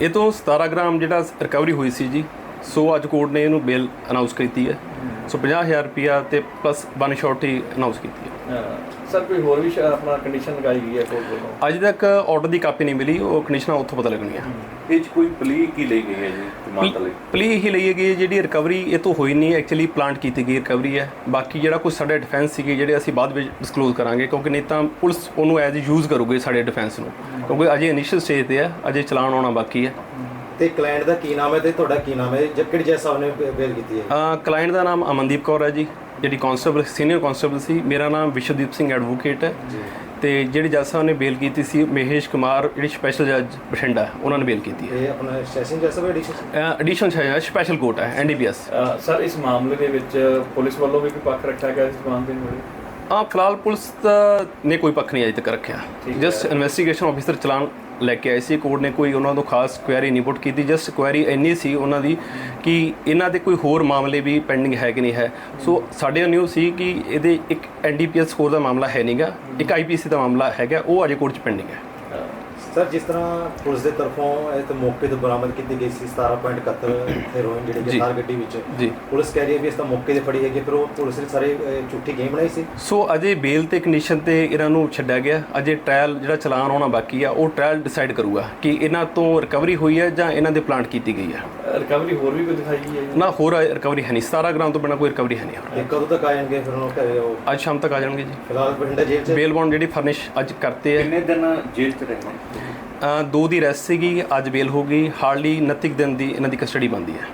ਇਹ ਤੋਂ 17 ਗ੍ਰਾਮ ਜਿਹੜਾ ਰਿਕਵਰੀ ਹੋਈ ਸੀ ਜੀ, ਸੋ ਅੱਜ ਕੋਰਟ ਨੇ ਇਹਨੂੰ ਬੇਲ ਅਨਾਉਂਸ ਕੀਤੀ ਹੈ। ਸੋ 50000 ਰੁਪਿਆ ਤੇ ਪਲੱਸ ਵਨ ਸ਼ੋਰਟੀ ਅਨਾਉਂਸ ਕੀਤੀ ਹੈ। ਸਰ ਕੋਈ ਹੋਰ ਵੀ ਆਪਣਾ ਕੰਡੀਸ਼ਨ ਲਗਾਈ ਗਈ ਹੈ ਕੋਰਟ ਵੱਲੋਂ? ਅੱਜ ਤੱਕ ਆਰਡਰ ਦੀ ਕਾਪੀ ਨਹੀਂ ਮਿਲੀ ਉਹ ਕੰਡੀਸ਼ਨਾਂ ਉੱਥੋਂ ਪਤਾ ਲੱਗਣੀਆਂ ਇਹ 'ਚ ਕੋਈ ਪਲੀ ਕੀ ਲਈ ਗਈ ਹੈ ਜੀ ਲਈ? ਪਲੀ ਹੀ ਲਈ ਗਈ ਹੈ, ਜਿਹੜੀ ਰਿਕਵਰੀ ਇਹ ਤੋਂ ਹੋਈ ਨਹੀਂ ਐਕਚੁਅਲੀ ਪਲਾਂਟ ਕੀਤੀ ਗਈ ਰਿਕਵਰੀ ਹੈ। ਬਾਕੀ ਜਿਹੜਾ ਕੁਝ ਸਾਡੇ ਡਿਫੈਂਸ ਸੀਗੇ ਜਿਹੜੇ ਅਸੀਂ ਬਾਅਦ ਵਿੱਚ ਡਿਸਕਲੋਜ਼ ਕਰਾਂਗੇ ਕਿਉਂਕਿ ਨਹੀਂ ਤਾਂ ਪੁਲਿਸ ਉਹਨੂੰ ਐਜ਼ ਯੂਜ਼ ਕਰੂਗੀ ਸਾਡੇ ਡਿਫੈਂਸ ਨੂੰ। ਕਿਉਂਕਿ ਅਜੇ ਇਨੀਸ਼ੀਅਲ ਸਟੇਜ ਤੇ ਹੈ ਅਜੇ ਚਲਾਨ ਆਉਣਾ ਬਾਕੀ ਹੈ। ਤੇ ਕਲਾਇੰਟ ਦਾ ਕੀ ਨਾਮ ਹੈ ਤੇ ਤੁਹਾਡਾ ਕੀ ਨਾਮ ਹੈ? ਜੱਕੜ ਜੈ ਸਾਹਿਬ ਨੇ ਬੇ- ਬੇਲ ਕੀਤੀ ਹੈ? ਕਲਾਇੰਟ ਦਾ ਨਾਮ ਅਮਨਦੀਪ ਕੌਰ ਹੈ ਜੀ ਜਿਹੜੀ ਕਾਂਸਟੇਬਲ ਸੀਨੀਅਰ ਕਾਂਸਟੇਬਲ ਸੀ। ਮੇਰਾ ਨਾਮ ਵਿਸ਼ਵਦੀਪ ਸਿੰਘ ਐਡਵੋਕੇਟ ਹੈ। ਤੇ ਜਿਹੜੀ ਜੱਜ ਸਾਹਿਬ ਨੇ ਬੇਲ ਕੀਤੀ ਸੀ ਮਹੇਸ਼ ਕੁਮਾਰ ਜਿਹੜੀ ਸਪੈਸ਼ਲ ਜੱਜ ਬਠਿੰਡਾ ਉਹਨਾਂ ਨੇ ਬੇਲ ਕੀਤੀ ਹੈ। ਇਹ ਆਪਣਾ ਸੈਸ਼ਨ ਜੈ ਸਾਹਿਬ ਐਡੀਸ਼ਨ ਐਡੀਸ਼ਨ ਹੈ ਸਪੈਸ਼ਲ ਕੋਰਟ ਹੈ ਐਨਡੀਪੀਐਸ ਸਰ ਇਸ ਮਾਮਲੇ ਦੇ ਵਿੱਚ ਪੁਲਿਸ ਵੱਲੋਂ ਵੀ ਕੋਈ ਪੱਖ ਰੱਖਿਆ ਗਿਆ ਇਸ ਮੁਰੇ ਆ ਫਿਲਹਾਲ ਪੁਲਿਸ ਨੇ ਕੋਈ ਪੱਖ ਨਹੀਂ ਅਜੇ ਤੱਕ ਰੱਖਿਆ। ਜਸਟ ਇਨਵੈਸਟੀਗੇਸ਼ਨ ਆਫੀਸਰ ਚਲਾਨ ਲੈ ਕੇ ਆਏ ਸੀ। ਕੋਰਟ ਨੇ ਕੋਈ ਉਹਨਾਂ ਤੋਂ ਖਾਸ ਕੁਐਰੀ ਨਹੀਂ ਪੁੱਟ ਕੀਤੀ। ਜਸਟ ਕੁਐਰੀ ਇੰਨੀ ਸੀ ਉਹਨਾਂ ਦੀ ਕਿ ਇਹਨਾਂ ਦੇ ਕੋਈ ਹੋਰ ਮਾਮਲੇ ਵੀ ਪੈਂਡਿੰਗ ਹੈ ਕਿ ਨਹੀਂ ਹੈ। ਸੋ ਸਾਡੇ ਨਿਊਜ਼ ਸੀ ਕਿ ਇਹਦੇ ਇੱਕ ਐਨਡੀਪੀਐਸ ਸਕੋਰ ਦਾ ਮਾਮਲਾ ਹੈ ਨਹੀਂਗਾ ਇੱਕ ਆਈਪੀਸੀ ਦਾ ਮਾਮਲਾ ਹੈਗਾ। ਉਹ ਅਜੇ ਕੋਰਟ 'ਚ ਪੈਂਡਿੰਗ ਹੈ। ਸਰ ਜਿਸ ਤਰ੍ਹਾਂ ਪੁਲਿਸ ਦੇ ਤਰਫੋਂ ਇਹ ਤੇ ਮੌਕੇ ਤੋਂ ਬਰਾਮਦ ਕੀਤੀ ਗਈ ਸੀ 17.71 ਹੈਰੋਇਨ ਜਿਹੜੇ ਕਿ। ਥਾਰ ਗੱਡੀ ਵਿੱਚ ਜੀ। ਪੁਲਿਸ ਕਹਿ ਰਹੀ ਹੈ ਵੀ ਇਸ ਤਾਂ ਮੌਕੇ ਤੇ ਫੜੀ ਹੈਗੀ ਪਰ ਉਹ ਪੁਲਿਸ ਨੇ ਸਾਰੇ ਝੂਠੀ ਗੇਮ ਬਣਾਈ ਸੀ। ਸੋ ਅਜੇ ਬੇਲ ਤੇ ਕੰਡੀਸ਼ਨ ਤੇ ਇਹਨਾਂ ਨੂੰ ਛੱਡਿਆ ਗਿਆ ਅਜੇ ਟ੍ਰਾਇਲ ਜਿਹੜਾ ਚਲਾਨ ਆਉਣਾ ਬਾਕੀ ਆ ਉਹ ਟ੍ਰਾਇਲ ਡਿਸਾਈਡ ਕਰੂਗਾ ਕਿ ਇਹਨਾਂ ਤੋਂ ਰਿਕਵਰੀ ਹੋਈ ਹੈ ਜਾਂ ਇਹਨਾਂ ਦੇ ਪਲਾਂਟ ਕੀਤੀ ਗਈ ਹੈ। ਰਿਕਵਰੀ ਹੋਰ ਵੀ ਕੋਈ ਦਿਖਾਈ ਗਈ ਹੈ? ਨਾ ਹੋਰ ਰਿਕਵਰੀ ਹੈ ਨਹੀਂ। 17 ਗ੍ਰਾਮ ਤੋਂ ਬਿਨਾਂ ਕੋਈ ਰਿਕਵਰੀ ਹੈ ਨਹੀਂ ਤੇ ਕਦੋਂ ਤੱਕ ਆ ਜਾਣਗੇ ਫਿਰ ਉਹ ਘਰੇ ਉਹ? ਅੱਜ ਸ਼ਾਮ ਤੱਕ ਆ ਜਾਣਗੇ ਜੀ। ਫਿਲਹਾਲ ਬਠਿੰਡਾ ਜੇਲ੍ਹ 'ਚ ਬੇਲ ਬੌਂਡ ਜਿਹੜੀ ਫਰਨਿਸ਼ ਅੱਜ ਕਰਤੇ ਹੈ। ਕਿੰਨੇ ਦਿਨ ਜੇਲ੍ਹ 'ਚ ਰਹਿਣਾ ਦੋ ਦੀ ਰੈਸਟ ਸੀਗੀ, ਅੱਜ ਬੇਲ ਹੋ ਗਈ। ਹਾਰਡਲੀ 29 ਕੁ ਦਿਨ ਦੀ ਇਹਨਾਂ ਦੀ ਕਸਟਡੀ ਬੰਦੀ ਹੈ।